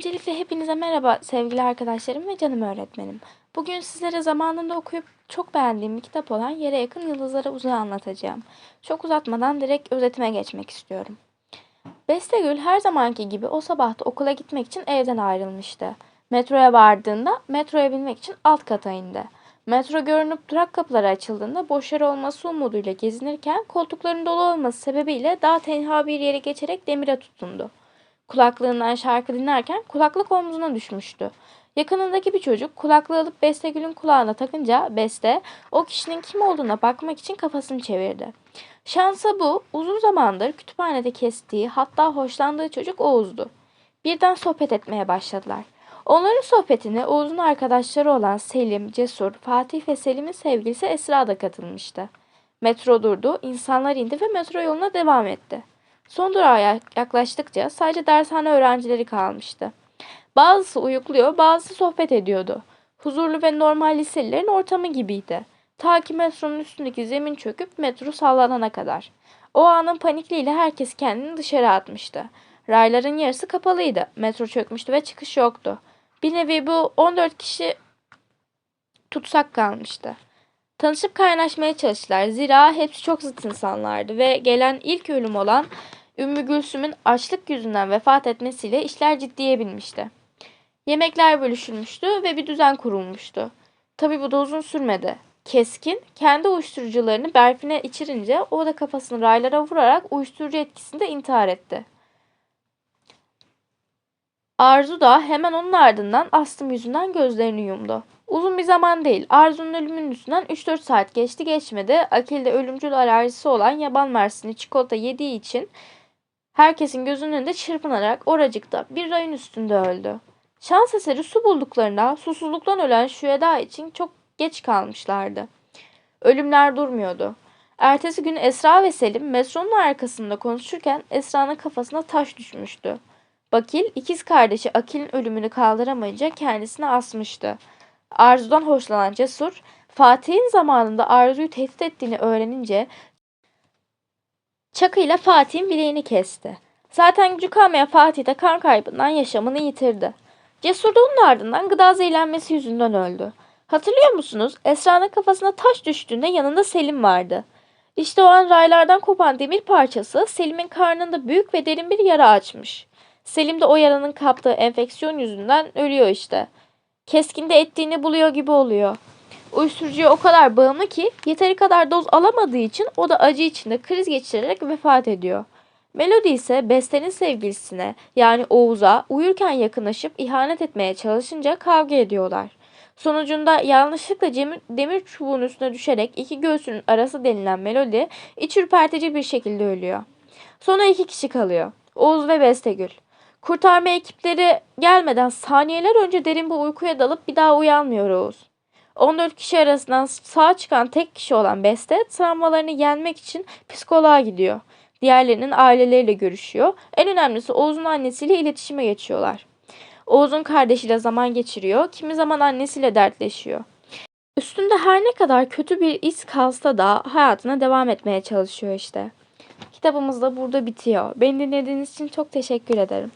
Öncelikle hepinize merhaba sevgili arkadaşlarım ve canım öğretmenim. Bugün sizlere zamanında okuyup çok beğendiğim bir kitap olan Yere Yakın Yıldızlara Uzağa anlatacağım. Çok uzatmadan direkt özetime geçmek istiyorum. Bestegül her zamanki gibi o sabah da okula gitmek için evden ayrılmıştı. Metroya vardığında metroya binmek için alt kata indi. Metro görünüp durak kapıları açıldığında boş yer olması umuduyla gezinirken koltukların dolu olması sebebiyle daha tenha bir yere geçerek demire tutundu. Kulaklığından şarkı dinlerken kulaklık omzuna düşmüştü. Yakınındaki bir çocuk kulaklığı alıp Bestegül'ün kulağına takınca Beste o kişinin kim olduğuna bakmak için kafasını çevirdi. Şansa bu uzun zamandır kütüphanede kestiği hatta hoşlandığı çocuk Oğuz'du. Birden sohbet etmeye başladılar. Onların sohbetine Oğuz'un arkadaşları olan Selim, Cesur, Fatih ve Selim'in sevgilisi Esra da katılmıştı. Metro durdu, insanlar indi ve metro yoluna devam etti. Son durağa yak- yaklaştıkça sadece dershane öğrencileri kalmıştı. Bazısı uyukluyor, bazısı sohbet ediyordu. Huzurlu ve normal liselilerin ortamı gibiydi. Ta ki metronun üstündeki zemin çöküp metro sallanana kadar. O anın panikliğiyle herkes kendini dışarı atmıştı. Rayların yarısı kapalıydı. Metro çökmüştü ve çıkış yoktu. Bir nevi bu 14 kişi tutsak kalmıştı. Tanışıp kaynaşmaya çalıştılar. Zira hepsi çok zıt insanlardı ve gelen ilk ölüm olan Ümmü Gülsüm'ün açlık yüzünden vefat etmesiyle işler ciddiye binmişti. Yemekler bölüşülmüştü ve bir düzen kurulmuştu. Tabi bu da uzun sürmedi. Keskin kendi uyuşturucularını Berfin'e içirince o da kafasını raylara vurarak uyuşturucu etkisinde intihar etti. Arzu da hemen onun ardından astım yüzünden gözlerini yumdu. Uzun bir zaman değil. Arzu'nun ölümünün üstünden 3-4 saat geçti geçmedi. Akil de ölümcül alerjisi olan yaban mersini çikolata yediği için herkesin gözünün önünde çırpınarak oracıkta bir rayın üstünde öldü. Şans eseri su bulduklarında susuzluktan ölen Şüeda için çok geç kalmışlardı. Ölümler durmuyordu. Ertesi gün Esra ve Selim metronun arkasında konuşurken Esra'nın kafasına taş düşmüştü. Bakil ikiz kardeşi Akil'in ölümünü kaldıramayınca kendisini asmıştı. Arzu'dan hoşlanan Cesur, Fatih'in zamanında Arzu'yu tehdit ettiğini öğrenince çakıyla Fatih'in bileğini kesti. Zaten gücü kalmayan Fatih de kan kaybından yaşamını yitirdi. Cesur da onun ardından gıda zehirlenmesi yüzünden öldü. Hatırlıyor musunuz? Esra'nın kafasına taş düştüğünde yanında Selim vardı. İşte o an raylardan kopan demir parçası Selim'in karnında büyük ve derin bir yara açmış. Selim de o yaranın kaptığı enfeksiyon yüzünden ölüyor işte. Keskinde ettiğini buluyor gibi oluyor. Uyuşturucuya o kadar bağımlı ki yeteri kadar doz alamadığı için o da acı içinde kriz geçirerek vefat ediyor. Melody ise Beste'nin sevgilisine yani Oğuz'a uyurken yakınlaşıp ihanet etmeye çalışınca kavga ediyorlar. Sonucunda yanlışlıkla demir çubuğun üstüne düşerek iki göğsünün arası denilen Melody iç ürpertici bir şekilde ölüyor. Sonra iki kişi kalıyor. Oğuz ve Bestegül. Kurtarma ekipleri gelmeden saniyeler önce derin bir uykuya dalıp bir daha uyanmıyor Oğuz. 14 kişi arasından sağ çıkan tek kişi olan Beste travmalarını yenmek için psikoloğa gidiyor. Diğerlerinin aileleriyle görüşüyor. En önemlisi Oğuz'un annesiyle iletişime geçiyorlar. Oğuz'un kardeşiyle zaman geçiriyor. Kimi zaman annesiyle dertleşiyor. Üstünde her ne kadar kötü bir iz kalsa da hayatına devam etmeye çalışıyor işte. Kitabımız da burada bitiyor. Beni dinlediğiniz için çok teşekkür ederim.